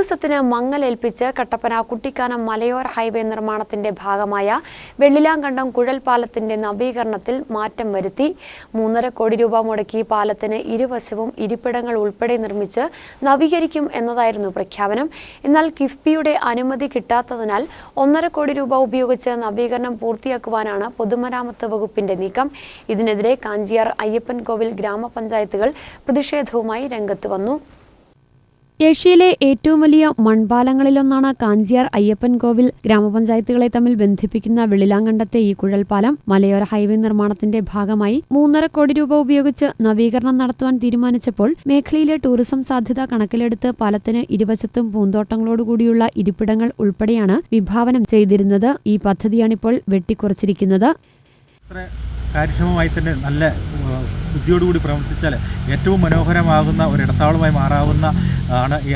ടൂറിസത്തിന് മങ്ങലേൽപ്പിച്ച് കട്ടപ്പന കുട്ടിക്കാനം മലയോര ഹൈവേ നിർമ്മാണത്തിന്റെ ഭാഗമായ വെള്ളിലാങ്കണ്ടം കുഴൽ പാലത്തിന്റെ നവീകരണത്തിൽ മാറ്റം വരുത്തി. മൂന്നര കോടി രൂപ മുടക്കി പാലത്തിന് ഇരുവശവും ഇരിപ്പിടങ്ങൾ ഉൾപ്പെടെ നിർമ്മിച്ച് നവീകരിക്കും എന്നതായിരുന്നു പ്രഖ്യാപനം. എന്നാൽ കിഫ്ബിയുടെ അനുമതി കിട്ടാത്തതിനാൽ ഒന്നര കോടി രൂപ ഉപയോഗിച്ച് നവീകരണം പൂർത്തിയാക്കുവാനാണ് പൊതുമരാമത്ത് വകുപ്പിന്റെ നീക്കം. ഇതിനെതിരെ കാഞ്ചിയാർ അയ്യപ്പൻകോവിൽ ഗ്രാമപഞ്ചായത്തുകൾ പ്രതിഷേധവുമായി രംഗത്ത് വന്നു. ഏഷ്യയിലെ ഏറ്റവും വലിയ മൺപാലങ്ങളിലൊന്നാണ് കാഞ്ചിയാർ അയ്യപ്പൻ കോവിൽ. ഗ്രാമപഞ്ചായത്തുകളെ തമ്മിൽ ബന്ധിപ്പിക്കുന്ന വെള്ളിലാങ്കണ്ടത്തെ ഈ കുഴൽപ്പാലം മലയോര ഹൈവേ നിർമ്മാണത്തിന്റെ ഭാഗമായി മൂന്നര കോടി രൂപ ഉപയോഗിച്ച് നവീകരണം നടത്തുവാൻ തീരുമാനിച്ചപ്പോൾ മേഖലയിലെ ടൂറിസം സാധ്യത കണക്കിലെടുത്ത് പാലത്തിന് ഇരുവശത്തും പൂന്തോട്ടങ്ങളോടുകൂടിയുള്ള ഇരിപ്പിടങ്ങൾ ഉൾപ്പെടെയാണ് വിഭാവനം ചെയ്തിരുന്നത്. ഈ പദ്ധതിയാണിപ്പോൾ വെട്ടിക്കുറച്ചിരിക്കുന്നത്. അത്ര കാര്യക്ഷമമായി തന്നെ നല്ല ബുദ്ധിയോടുകൂടി പ്രവർത്തിച്ചാൽ ഏറ്റവും മനോഹരമാകുന്ന ഒരു ഇടത്താവളമായി മാറാവുന്ന ആണ് ഈ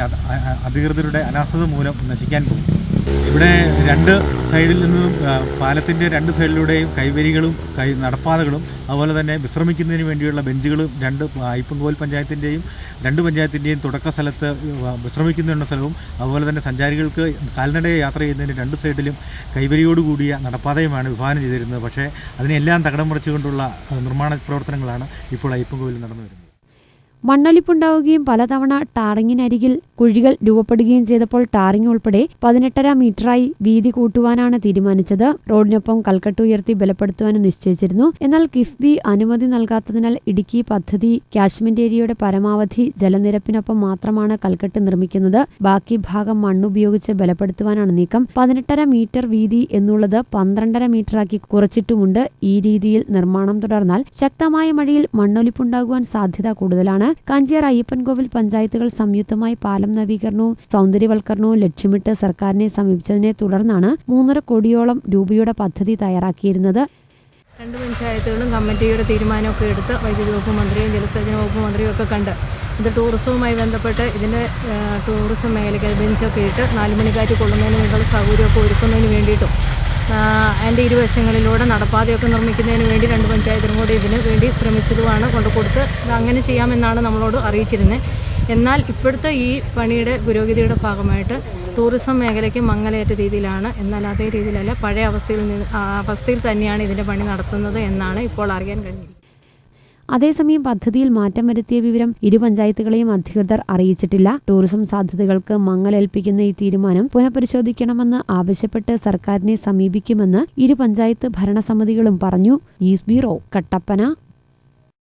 അധികൃതരുടെ അനാസ്ഥത മൂലം നശിക്കാൻ പോകും ഇവിടെ രണ്ട് സൈഡിൽ നിന്നും പാലത്തിന്റെ രണ്ട് സൈഡിലൂടെയും കൈവരികളും കൈ നടപ്പാതകളും അതുപോലെ തന്നെ വിശ്രമിക്കുന്നതിന് വേണ്ടിയുള്ള ബെഞ്ചുകളും രണ്ട് അയ്യപ്പൻകോവിൽ പഞ്ചായത്തിന്റെയും രണ്ട് പഞ്ചായത്തിന്റെയും തുടക്ക സ്ഥലത്ത് വിശ്രമിക്കുന്നതിനുള്ള സ്ഥലവും അതുപോലെ തന്നെ സഞ്ചാരികൾക്ക് കാൽനടയെ യാത്ര ചെയ്യുന്നതിന് രണ്ട് സൈഡിലും കൈവരിയോടുകൂടിയ നടപ്പാതയുമാണ് വിഭാവനം ചെയ്തിരുന്നത്. പക്ഷേ അതിനെല്ലാം തകടം മറിച്ചുകൊണ്ടുള്ള നിർമ്മാണ പ്രവർത്തനങ്ങളാണ് ഇപ്പോൾ അയ്യപ്പൻകോവിൽ നടന്നു വരുന്നത്. മണ്ണൊലിപ്പുണ്ടാവുകയും പലതവണ ടാറിങ്ങിനരികിൽ കുഴികൾ രൂപപ്പെടുകയും ചെയ്തപ്പോൾ ടാറിംഗ് ഉൾപ്പെടെ പതിനെട്ടര മീറ്ററായി വീതി കൂട്ടുവാനാണ് തീരുമാനിച്ചത്. റോഡിനൊപ്പം കൽക്കട്ട് ഉയർത്തി ബലപ്പെടുത്തുവാനും നിശ്ചയിച്ചിരുന്നു. എന്നാൽ കിഫ്ബി അനുമതി നൽകാത്തതിനാൽ ഇടുക്കി പദ്ധതി കാശ്മീർ ഏരിയയുടെ പരമാവധി ജലനിരപ്പിനൊപ്പം മാത്രമാണ് കൽക്കട്ട് നിർമ്മിക്കുന്നത്. ബാക്കി ഭാഗം മണ്ണുപയോഗിച്ച് ബലപ്പെടുത്തുവാനാണ് നീക്കം. പതിനെട്ടര മീറ്റർ വീതി എന്നുള്ളത് പന്ത്രണ്ടര മീറ്ററാക്കി കുറച്ചിട്ടുമുണ്ട്. ഈ രീതിയിൽ നിർമ്മാണം തുടർന്നാൽ ശക്തമായ മഴയിൽ മണ്ണൊലിപ്പുണ്ടാകുവാൻ സാധ്യത കൂടുതലാണ്. കാഞ്ചിയാർ അയ്യപ്പൻകോവിൽ പഞ്ചായത്തുകൾ സംയുക്തമായി പാലം നവീകരണവും സൗന്ദര്യവൽക്കരണവും ലക്ഷ്യമിട്ട് സർക്കാരിനെ സമീപിച്ചതിനെ തുടർന്നാണ് മൂന്നര കോടിയോളം രൂപയുടെ പദ്ധതി തയ്യാറാക്കിയിരുന്നത്. രണ്ട് പഞ്ചായത്തുകളും കമ്മിറ്റിയുടെ തീരുമാനമൊക്കെ എടുത്ത് വൈദ്യുതി വകുപ്പ് മന്ത്രിയും ജലസേചന വകുപ്പ് മന്ത്രിയും ഒക്കെ കണ്ട് ഇത് ടൂറിസവുമായി ബന്ധപ്പെട്ട് ഇതിന്റെ ടൂറിസം മേഖലയ്ക്ക് ബെഞ്ചൊക്കെ ഇട്ട് നാല് മണിക്കാറ്റ് കൊള്ളുന്നതിന് വേണ്ടിയുള്ള സൗകര്യമൊക്കെ ഒരുക്കുന്നതിന് വേണ്ടിയിട്ടും അതിന്റെ ഇരുവശങ്ങളിലൂടെ നടപ്പാതയൊക്കെ നിർമ്മിക്കുന്നതിന് വേണ്ടി രണ്ട് പഞ്ചായത്തിനും കൂടി ഇതിന് വേണ്ടി ശ്രമിച്ചതുമാണ് കൊണ്ടുകൊടുത്ത് ഇത് അങ്ങനെ ചെയ്യാമെന്നാണ് നമ്മളോട് അറിയിച്ചിരുന്നത് എന്നാൽ ഇപ്പോഴത്തെ ഈ പണിയുടെ പുരോഗതിയുടെ ഭാഗമായിട്ട് ടൂറിസം മേഖലയ്ക്ക് മങ്ങലേറ്റ രീതിയിലാണ്. എന്നാൽ അതേ രീതിയിലല്ല പഴയ അവസ്ഥയിൽ അവസ്ഥയിൽ തന്നെയാണ് ഇതിന്റെ പണി നടത്തുന്നത് എന്നാണ് ഇപ്പോൾ അറിയാൻ കഴിഞ്ഞിരിക്കുന്നത്. അതേസമയം പദ്ധതിയിൽ മാറ്റം വരുത്തിയ വിവരം ഇരു പഞ്ചായത്തുകളെയും അധികൃതർ അറിയിച്ചിട്ടില്ല. ടൂറിസം സാധ്യതകൾക്ക് മങ്ങലേൽപ്പിക്കുന്ന ഈ തീരുമാനം പുനഃപരിശോധിക്കണമെന്ന് ആവശ്യപ്പെട്ട് സർക്കാരിനെ സമീപിക്കുമെന്ന് ഇരു പഞ്ചായത്ത് ഭരണസമിതികളും പറഞ്ഞു. News bureau Kattappana.